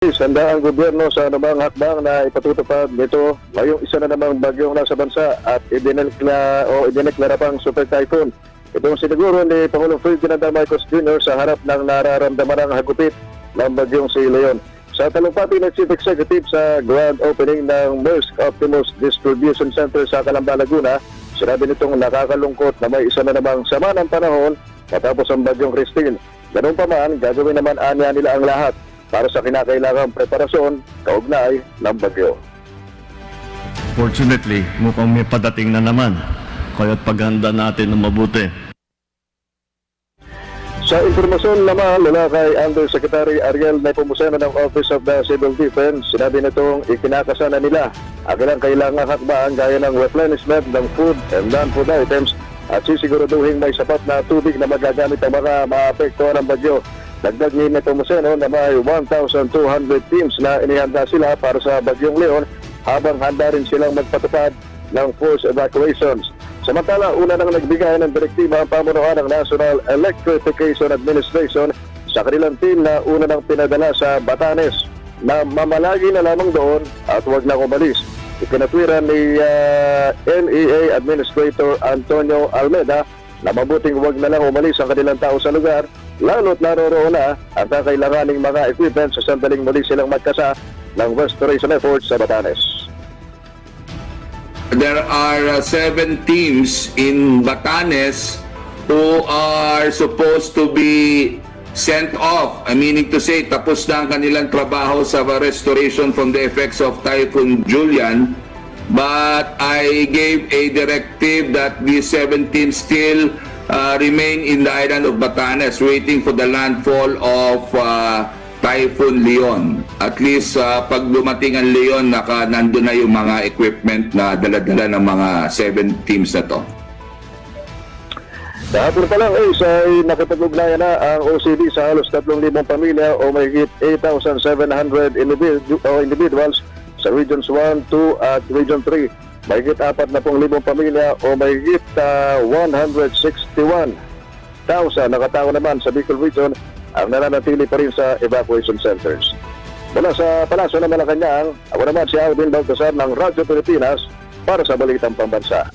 Handa ang gobyerno sa anumang hakbang na ipatutupad nito ngayong isa na namang bagyong nasa bansa at idinekla o idineklara pang super typhoon. Itong siniguro ni Pangulong Ferdinand. Marcos Jr. sa harap ng nararamdaman ng hagupit ng bagyong si Leon. Sa talumpati ng Chief Executive sa grand opening ng Maersk Optimus Distribution Center sa Calamba, Laguna, sinabi nitong nakakalungkot na may isa na namang sama ng panahon matapos ang bagyong Christine. Ganun pa man, gagawin naman anya nila ang lahat para sa kinakailangang preparasyon kaugnay ng bagyo. Fortunately, mukhang may padating na naman. Kaya't paghanda natin ng mabuti. Sa impormasyon naman mula kay Undersecretary Ariel Nepomuceno ng Office of the Civil Defense, sinabi nitong ikinakasana nila ang ilang kailangang hakbaan gaya ng replenishment ng food and non-food items at sisiguraduhin may sapat na tubig na magagamit ang mga maapektuhan ng bagyo. Dagdag ni Nepomuceno na may 1,200 teams na inihanda sila para sa bagyong Leon habang handa rin silang magpatupad ng force evacuations. Samantala, una nang nagbigay ng direktiba ang pamunuan ng National Electrification Administration sa kanilang team na una nang pinadala sa Batanes na mamalagi na lamang doon at huwag na umalis. Ikinatwiran ni ah, NEA Administrator Antonio Almeda na mabuting huwag na lang umalis ang kanilang tao sa lugar lalo't naroroon na ang kakailanganing mga equipment sa sandaling muli silang magkasa ng restoration efforts sa Batanes. There are uh, seven teams in Batanes who are supposed to be sent off. I meaning to say, tapos na ang kanilang trabaho sa restoration from the effects of Typhoon Julian. But I gave a directive that these seven teams still uh, remain in the island of Batanes waiting for the landfall of uh, Typhoon Leon. At least uh, pag dumating ang Leon, naka, nandun na yung mga equipment na dala-dala ng mga seven teams na to. Kahapon pa lang Ace ay nakipag-ugnayan na ang OCD sa halos 3,000 pamilya o mahigit 8,700 individu- o individuals sa Regions 1, 2 at Region 3. Mahigit 40,000 pamilya o mahigit ah, 161,000 nakatao naman sa Bicol Region ang nananatili pa rin sa evacuation centers. Mula sa Palasyo ng Malacanang, ako naman si Alvin Baltasar ng Radyo Pilipinas para sa Balitang Pambansa.